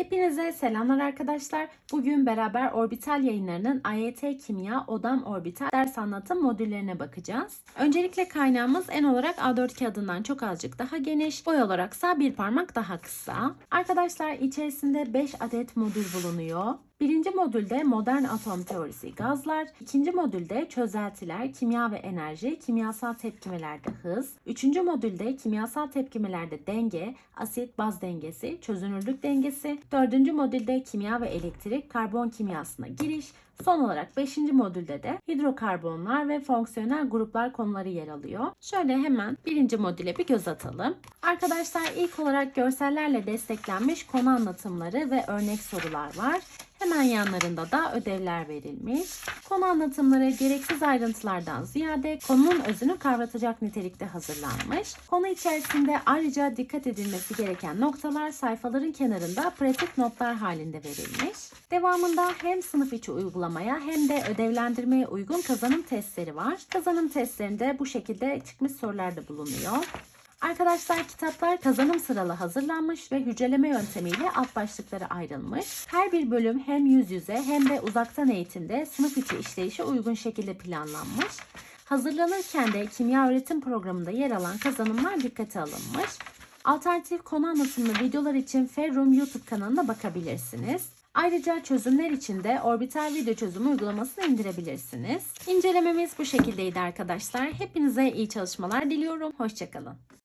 Hepinize selamlar arkadaşlar. Bugün beraber orbital yayınlarının AYT Kimya Odam Orbital ders anlatım modüllerine bakacağız. Öncelikle kaynağımız en olarak A4 kağıdından çok azıcık daha geniş, boy olaraksa bir parmak daha kısa. Arkadaşlar içerisinde 5 adet modül bulunuyor. Birinci modülde modern atom teorisi gazlar, ikinci modülde çözeltiler, kimya ve enerji, kimyasal tepkimelerde hız, üçüncü modülde kimyasal tepkimelerde denge, asit baz dengesi, çözünürlük dengesi, dördüncü modülde kimya ve elektrik, karbon kimyasına giriş, Son olarak 5. modülde de hidrokarbonlar ve fonksiyonel gruplar konuları yer alıyor. Şöyle hemen birinci modüle bir göz atalım. Arkadaşlar ilk olarak görsellerle desteklenmiş konu anlatımları ve örnek sorular var. Hemen yanlarında da ödevler verilmiş. Konu anlatımları gereksiz ayrıntılardan ziyade konunun özünü kavratacak nitelikte hazırlanmış. Konu içerisinde ayrıca dikkat edilmesi gereken noktalar sayfaların kenarında pratik notlar halinde verilmiş. Devamında hem sınıf içi uygulamaya hem de ödevlendirmeye uygun kazanım testleri var. Kazanım testlerinde bu şekilde çıkmış sorular da bulunuyor. Arkadaşlar kitaplar kazanım sıralı hazırlanmış ve hücreleme yöntemiyle alt başlıklara ayrılmış. Her bir bölüm hem yüz yüze hem de uzaktan eğitimde sınıf içi işleyişe uygun şekilde planlanmış. Hazırlanırken de kimya öğretim programında yer alan kazanımlar dikkate alınmış. Alternatif konu anlatımlı videolar için Ferrum YouTube kanalına bakabilirsiniz. Ayrıca çözümler için de orbital video çözümü uygulamasını indirebilirsiniz. İncelememiz bu şekildeydi arkadaşlar. Hepinize iyi çalışmalar diliyorum. Hoşçakalın.